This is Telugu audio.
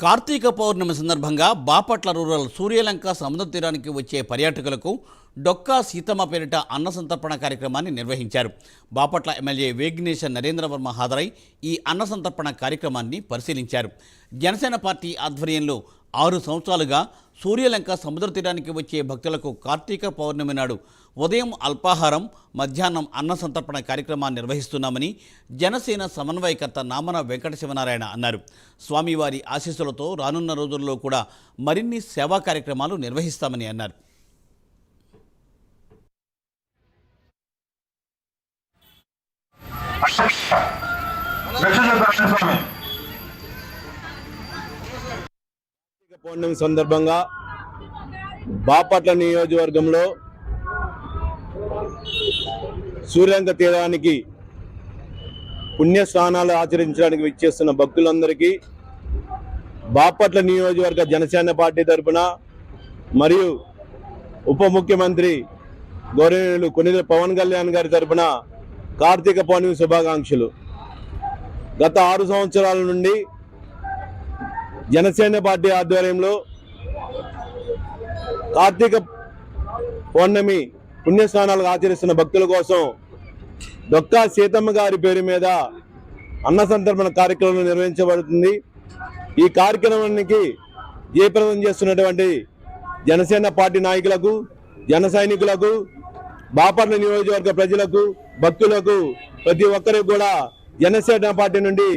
కార్తీక పౌర్ణమి సందర్భంగా బాపట్ల రూరల్ సూర్యలంక సముద్ర తీరానికి వచ్చే పర్యాటకులకు డొక్కా సీతమ్మ పేరిట అన్న సంతర్పణ కార్యక్రమాన్ని నిర్వహించారు. బాపట్ల ఎమ్మెల్యే వేగ్నేశ నరేంద్రవర్మ హాజరై ఈ అన్న సంతర్పణ కార్యక్రమాన్ని పరిశీలించారు. జనసేన పార్టీ ఆధ్వర్యంలో ఆరు సంవత్సరాలుగా సూర్యలంక సముద్ర తీరానికి వచ్చే భక్తులకు కార్తీక పౌర్ణమి నాడు ఉదయం అల్పాహారం మధ్యాహ్నం అన్న సంతర్పణ కార్యక్రమాన్ని నిర్వహిస్తున్నామని జనసేన సమన్వయకర్త నామన వెంకటశివనారాయణ అన్నారు. స్వామివారి ఆశీస్సులతో రానున్న రోజుల్లో కూడా మరిన్ని సేవా కార్యక్రమాలు నిర్వహిస్తామని అన్నారు. స్వామి. పౌర్ణమి సందర్భంగా బాపట్ల నియోజకవర్గంలో సూర్యాంక తీరానికి పుణ్యస్నానాలు ఆచరించడానికి విచ్చేస్తున్న భక్తులందరికీ బాపట్ల నియోజకవర్గ జనసేన పార్టీ తరఫున మరియు ఉప ముఖ్యమంత్రి గౌరవనీయులు కొనిదెల పవన్ కళ్యాణ్ గారి తరఫున కార్తీక పౌర్ణమి శుభాకాంక్షలు. గత ఆరు సంవత్సరాల నుండి జనసేన పార్టీ ఆధ్వర్యంలో కార్తీక పౌర్ణమి పుణ్యస్నానాలు ఆచరిస్తున్న భక్తుల కోసం డొక్కా సీతమ్మ గారి పేరు మీద అన్న సంతర్పణ కార్యక్రమం నిర్వహించబడుతుంది. ఈ కార్యక్రమానికి జయప్రదం చేస్తున్నటువంటి జనసేన పార్టీ నాయకులకు జన సైనికులకు బాపట్ల నియోజకవర్గ ప్రజలకు భక్తులకు ప్రతి ఒక్కరికి కూడా జనసేన పార్టీ నుండి